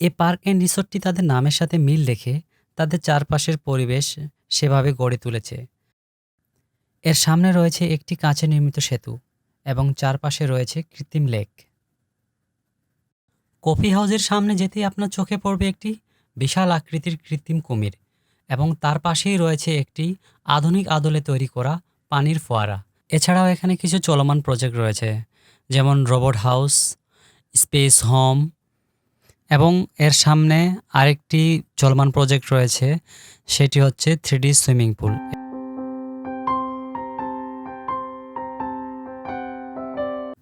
A park and রিসোর্টটি তাদের নামের সাথে মিল রেখে তাদের চারপাশের পরিবেশ সেভাবে গড়ে তুলেছে। এর সামনে রয়েছে একটি কাঁচে নির্মিত সেতু এবং চারপাশে রয়েছে কৃত্রিম লেক। কফি হাউসের সামনে যেতেই আপনার চোখে পড়বে একটি বিশাল আকৃতির কৃত্রিম কুমির এবং তার পাশেই রয়েছে একটি আধুনিক আদলে তৈরি করা পানির ফোয়ারা। এছাড়াও এখানে কিছু চলমান প্রজেক্ট রয়েছে, যেমন রোবট হাউস, স্পেস হোম এবং এর সামনে আরেকটি চলমান প্রজেক্ট রয়েছে, সেটি হচ্ছে three D swimming pool.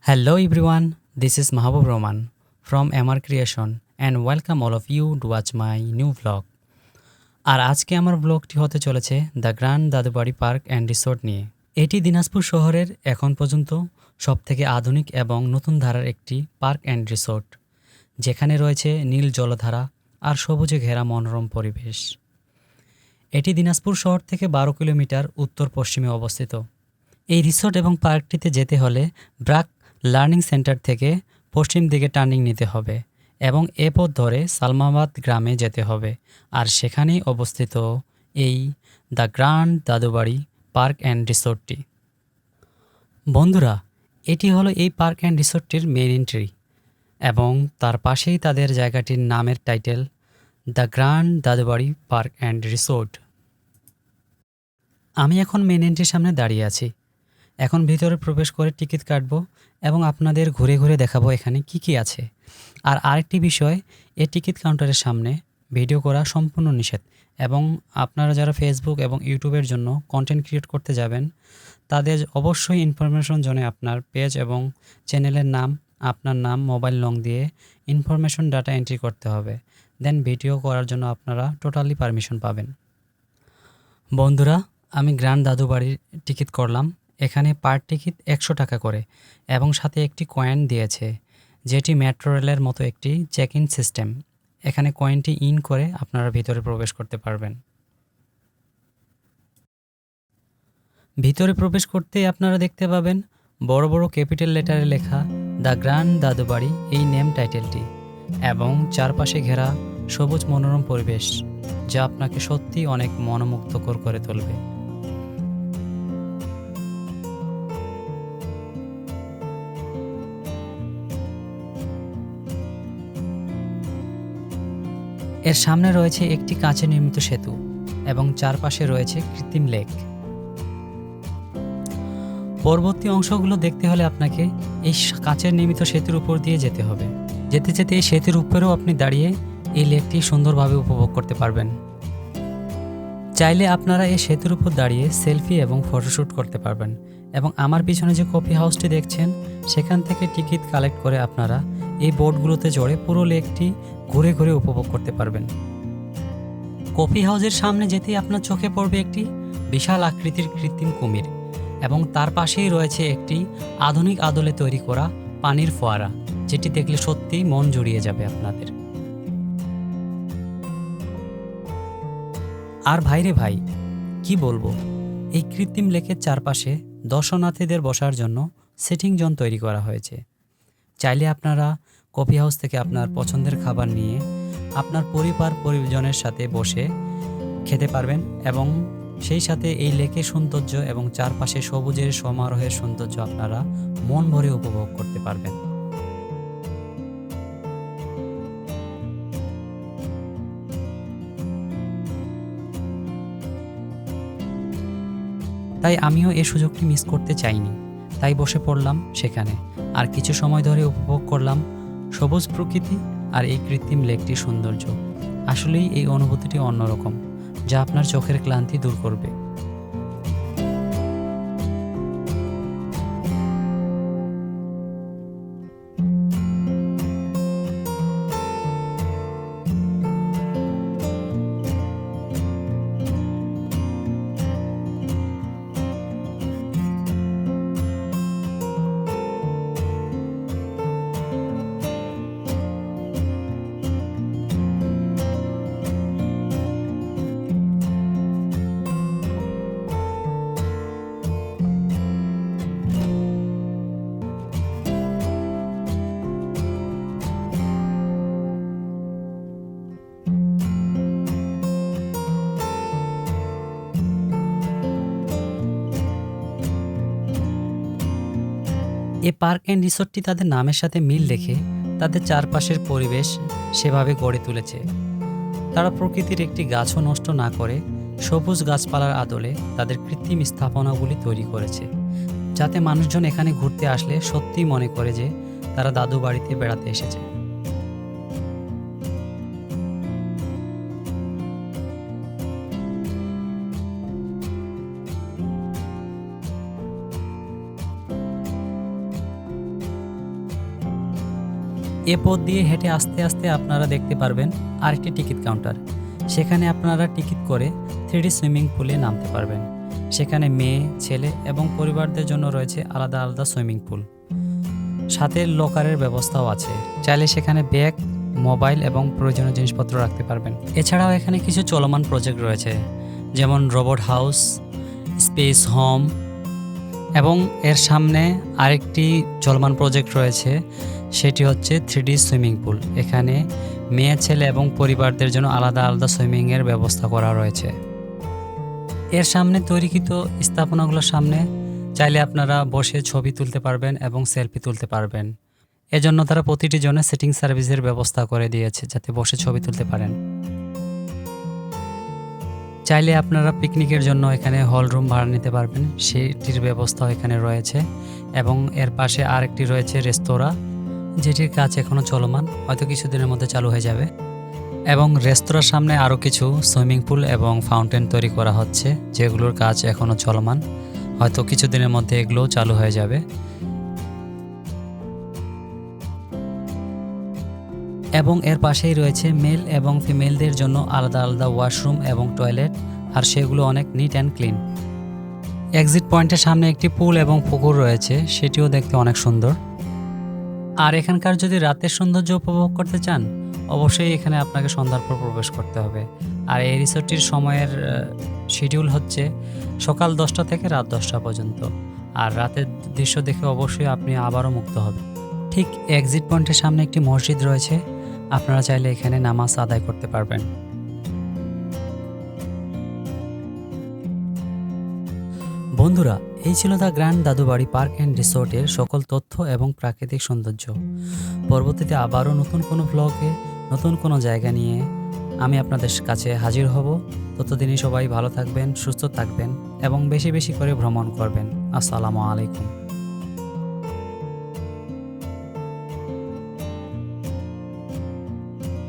Hello everyone this is Mahbub Rahman from MR creation and welcome all of you to watch my new vlog আর আজকে আমার ব্লগটি হতে চলেছে the grand Dadubari park and resort নিয়ে। এটি দিনাজপুর শহরের এখন পর্যন্ত সবথেকে আধুনিক এবং নতুন ধারার একটি পার্ক অ্যান্ড রিসোর্ট যেখানে রয়েছে নীল জলধারা আর সবুজে ঘেরা মনোরম পরিবেশ। এটি দিনাজপুর শহর থেকে বারো কিলোমিটার উত্তর পশ্চিমে অবস্থিত। এই রিসোর্ট এবং পার্কটিতে যেতে হলে ব্রাক লার্নিং সেন্টার থেকে পশ্চিম দিকে টার্নিং নিতে হবে এবং এ পথ ধরে সালমাবাদ গ্রামে যেতে হবে। আর সেখানেই অবস্থিত এই the grand Dadubari park and রিসোর্টটি। বন্ধুরা, এটি হলো এই পার্ক অ্যান্ড রিসোর্টটির মেন এন্ট্রি। এবং তার পাশেই তাদের জায়গাটির নামের title, the grand Dadubari park and resort আমি এখন মেন এন্ট্রির সামনে দাঁড়িয়ে আছি। এখন ভিতরে প্রবেশ করে টিকিট কাটব এবং আপনাদের ঘুরে ঘুরে দেখাবো এখানে কি কি আছে। আর আরেকটি বিষয়, এ টিকিট কাউন্টারের সামনে ভিডিও করা সম্পূর্ণ নিষেধ এবং আপনারা যারা ফেসবুক এবং ইউটিউবের জন্য কন্টেন্ট ক্রিয়েট করতে যাবেন, তাদের অবশ্যই ইনফরমেশন জন্য আপনার পেজ এবং চ্যানেলের নাম আপনার নাম, মোবাইল নং দিয়ে ইনফরমেশন ডাটা এন্ট্রি করতে হবে। দেন ভিডিও করার জন্য আপনারা টোটালি পারমিশন পাবেন। বন্ধুরা, আমি গ্র্যান্ড দাদু বাড়ির টিকিট করলাম। এখানে পার টিকিট একশো টাকা করে এবং সাথে একটি কয়েন দিয়েছে, যেটি মেট্রো রেলের মতো একটি চেক ইন সিস্টেম। এখানে কয়েনটি ইন করে আপনারা ভিতরে প্রবেশ করতে পারবেন। ভিতরে প্রবেশ করতেই আপনারা দেখতে পাবেন বড় বড় ক্যাপিটাল লেটারে লেখা দ্য গ্র্যান্ড দাদুবাড়ি এই নেম টাইটেলটি এবং চারপাশে ঘেরা সবুজ মনোরম পরিবেশ যা আপনাকে সত্যি অনেক মনোমুগ্ধকর করে তুলবে। এর সামনে রয়েছে একটি কাঁচে নির্মিত সেতু এবং চারপাশে রয়েছে কৃত্রিম লেক। পরবর্তী অংশগুলো দেখতে হলে আপনাকে এই কাঁচের নির্মিত সেতুর উপর দিয়ে যেতে হবে। যেতে যেতে এই সেতুর উপরেও আপনি দাঁড়িয়ে এই লেকটি সুন্দরভাবে উপভোগ করতে পারবেন। চাইলে আপনারা এই সেতুর উপর দাঁড়িয়ে সেলফি এবং ফটোশ্যুট করতে পারবেন এবং আমার পিছনে যে কফি হাউসটি দেখছেন, সেখান থেকে টিকিট কালেক্ট করে আপনারা এই বোটগুলোতে চড়ে পুরো লেকটি ঘুরে ঘুরে উপভোগ করতে পারবেন। কফি হাউসের সামনে যেতেই আপনার চোখে পড়বে একটি বিশাল আকৃতির কৃত্রিম কুমির। এবং তার পাশেই রয়েছে একটি আধুনিক আদলে তৈরি করা পানির ফোয়ারা, যেটি দেখলে সত্যিই মন জুড়িয়ে যাবে আপনাদের। আর ভাইরে ভাই, কি বলব? এই কৃত্রিম লেকের চারপাশে দর্শনার্থীদের বসার জন্য সিটিং জোন তৈরি করা হয়েছে। চাইলে আপনারা কফি হাউস থেকে আপনার পছন্দের খাবার নিয়ে আপনার পরিবার পরিজনের সাথে বসে খেতে পারবেন এবং সেই সাথে এই লেকের সৌন্দর্য এবং চারপাশে সবুজের সমারোহের সৌন্দর্য আপনারা মন ভরে উপভোগ করতে পারবেন। তাই আমিও এই সুযোগটি মিস করতে চাইনি। তাই বসে পড়লাম সেখানে। আর কিছু সময় ধরে উপভোগ করলাম সবুজ প্রকৃতি আর এই কৃত্রিম লেকটির সৌন্দর্য। আসলেই এই অনুভূতিটি অন্যরকম। যা আপনার চোখের ক্লান্তি দূর করবে। এই পার্ক অ্যান্ড রিসোর্টটি তাদের নামের সাথে মিল রেখে তাদের চারপাশের পরিবেশ সেভাবে গড়ে তুলেছে। তারা প্রকৃতির একটি গাছও নষ্ট না করে সবুজ গাছপালার আদলে তাদের কৃত্রিম স্থাপনাগুলি তৈরি করেছে, যাতে মানুষজন এখানে ঘুরতে আসলে সত্যিই মনে করে যে তারা দাদু বাড়িতে বেড়াতে এসেছে। এ পথ দিয়ে হেঁটে আস্তে আস্তে আপনারা দেখতে পারবেন আরেকটি টিকিট কাউন্টার। সেখানে আপনারা টিকিট করে থ্রিডি সুইমিং পুলে নামতে পারবেন। সেখানে মেয়ে, ছেলে এবং পরিবারদের জন্য রয়েছে আলাদা আলাদা সুইমিং পুল। সাথে লকারের ব্যবস্থাও আছে। চাইলে সেখানে ব্যাগ, মোবাইল এবং প্রয়োজনীয় জিনিসপত্র রাখতে পারবেন। এছাড়াও এখানে কিছু চলমান প্রজেক্ট রয়েছে, যেমন রোবট হাউস, স্পেস হোম এবং এর সামনে আরেকটি চলমান প্রজেক্ট রয়েছে সেটি হচ্ছে থ্রিডি সুইমিং পুল। এখানে মেয়ে, ছেলে এবং পরিবারদের জন্য আলাদা আলাদা সুইমিংয়ের ব্যবস্থা করা রয়েছে। এর সামনে তৈরিকৃত স্থাপনাগুলোর সামনে চাইলে আপনারা বসে ছবি তুলতে পারবেন এবং সেলফি তুলতে পারবেন। এজন্য তারা প্রতিটি জনে সেটিং সার্ভিসের ব্যবস্থা করে দিয়েছে যাতে বসে ছবি তুলতে পারেন। চাইলে আপনারা পিকনিকের জন্য এখানে হল রুম ভাড়া নিতে পারবেন। সেটির ব্যবস্থাও এখানে রয়েছে এবং এর পাশে আরেকটি রয়েছে রেস্তোরাঁ। যেটির কাজ এখনও চলমান, হয়তো কিছুদিনের মধ্যে চালু হয়ে যাবে। এবং রেস্তোরাঁর সামনে আরও কিছু সুইমিং পুল এবং ফাউন্টেন তৈরি করা হচ্ছে, যেগুলোর কাজ এখনও চলমান, হয়তো কিছুদিনের মধ্যে এগুলোও চালু হয়ে যাবে। এবং এর পাশেই রয়েছে মেল এবং ফিমেলদের জন্য আলাদা আলাদা ওয়াশরুম এবং টয়লেট, আর সেগুলো অনেক নিট অ্যান্ড ক্লিন। এক্সিট পয়েন্টের সামনে একটি পুল এবং পুকুর রয়েছে, সেটিও দেখতে অনেক সুন্দর। আর এখানকার যদি রাতের সৌন্দর্য উপভোগ করতে চান, অবশ্যই এখানে আপনাকে সন্ধ্যার পর প্রবেশ করতে হবে। আর এই রিসোর্টটির সময়ের শিডিউল হচ্ছে সকাল দশটা থেকে রাত দশটা পর্যন্ত। আর রাতের দৃশ্য দেখে অবশ্যই আপনি আবারও মুক্ত হবেন। ঠিক এক্সিট পয়েন্টের সামনে একটি মসজিদ রয়েছে। আপনারা চাইলে এখানে নামাজ আদায় করতে পারবেন। বন্ধুরা, এই ছিল the grand Dadubari park and রিসোর্টের সকল তথ্য এবং প্রাকৃতিক সৌন্দর্য। পরবর্তীতে আবারও নতুন কোনো ব্লগে নতুন কোনো জায়গা নিয়ে আমি আপনাদের কাছে হাজির হব। ততদিনই সবাই ভালো থাকবেন, সুস্থ থাকবেন এবং বেশি বেশি করে ভ্রমণ করবেন। আসসালামু আলাইকুম।